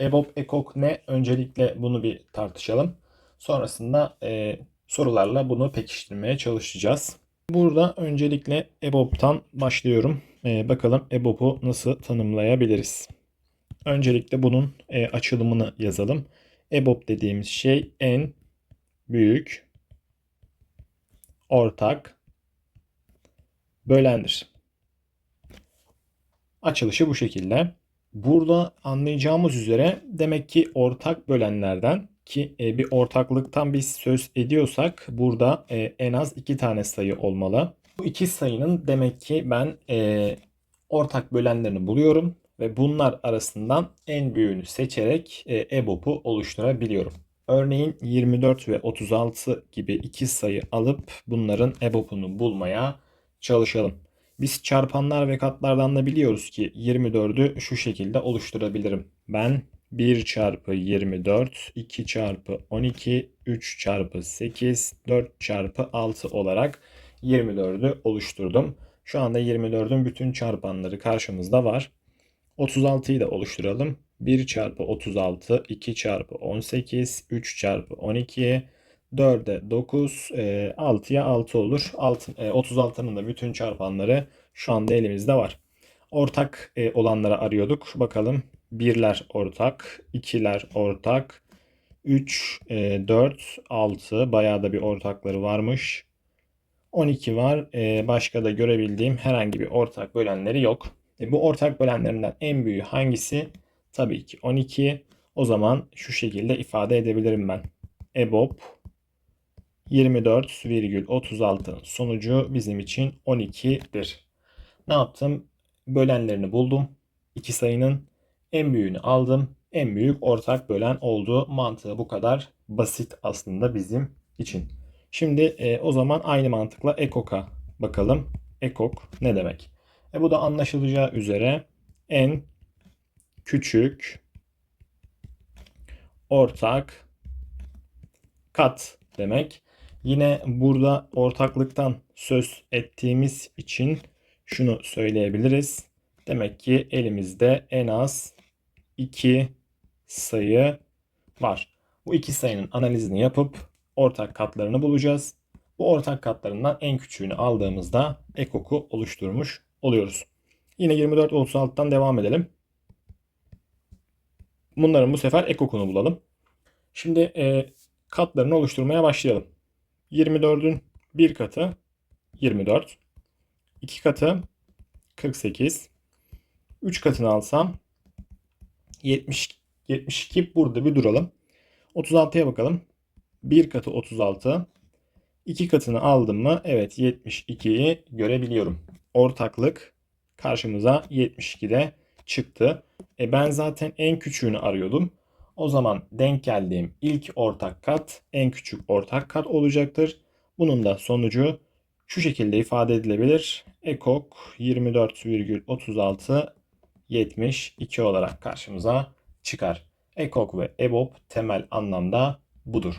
EBOB, EKOK ne? Öncelikle bunu bir tartışalım. Sonrasında e, sorularla bunu pekiştirmeye çalışacağız. Burada öncelikle EBOB'tan başlıyorum. E, bakalım EBOB'u nasıl tanımlayabiliriz? Öncelikle bunun e, açılımını yazalım. EBOB dediğimiz şey en büyük ortak bölendir. Açılışı bu şekilde. Burada anlayacağımız üzere demek ki ortak bölenlerden ki e, bir ortaklıktan biz söz ediyorsak burada e, en az iki tane sayı olmalı. Bu iki sayının demek ki ben e, ortak bölenlerini buluyorum ve bunlar arasından en büyüğünü seçerek EBOB'u oluşturabiliyorum. Örneğin 24 ve 36 gibi iki sayı alıp bunların EBOB'unu bulmaya çalışalım. Biz çarpanlar ve katlardan da biliyoruz ki 24'ü şu şekilde oluşturabilirim. Ben 1 çarpı 24, 2 çarpı 12, 3 çarpı 8, 4 çarpı 6 olarak 24'ü oluşturdum. Şu anda 24'ün bütün çarpanları karşımızda var. 36'yı da oluşturalım. 1 çarpı 36, 2 çarpı 18, 3 çarpı 12, 4'e 9, 6'ya 6 olur. 36'nın da bütün çarpanları şu anda elimizde var. Ortak e, olanları arıyorduk. Bakalım. Birler ortak, ikiler ortak, 3, 4, 6 bayağı da bir ortakları varmış. 12 var. E, başka da görebildiğim herhangi bir ortak bölenleri yok. E, bu ortak bölenlerinden en büyüğü hangisi? Tabii ki 12. O zaman şu şekilde ifade edebilirim ben. EBOB 24,36'nın sonucu bizim için 12'dir. Ne yaptım? Bölenlerini buldum. İki sayının en büyüğünü aldım. En büyük ortak bölen oldu. Mantığı bu kadar basit aslında bizim için. Şimdi e, o zaman aynı mantıkla ekok'a bakalım. Ekok ne demek? E, bu da anlaşılacağı üzere en küçük ortak kat demek. Yine burada ortaklıktan söz ettiğimiz için şunu söyleyebiliriz. Demek ki elimizde en az iki sayı var. Bu iki sayının analizini yapıp ortak katlarını bulacağız. Bu ortak katlarından en küçüğünü aldığımızda ekoku oluşturmuş oluyoruz. Yine 24-36'dan devam edelim. Bunların bu sefer ekokunu bulalım. Şimdi e, katlarını oluşturmaya başlayalım. 24'ün bir katı 24. 2 katı 48. 3 katını alsam 70 72 burada bir duralım. 36'ya bakalım. 1 katı 36. 2 katını aldım mı? Evet 72'yi görebiliyorum. Ortaklık karşımıza 72'de çıktı. E ben zaten en küçüğünü arıyordum. O zaman denk geldiğim ilk ortak kat en küçük ortak kat olacaktır. Bunun da sonucu şu şekilde ifade edilebilir. Ekok 24,36 72 olarak karşımıza çıkar. Ekok ve EBOB temel anlamda budur.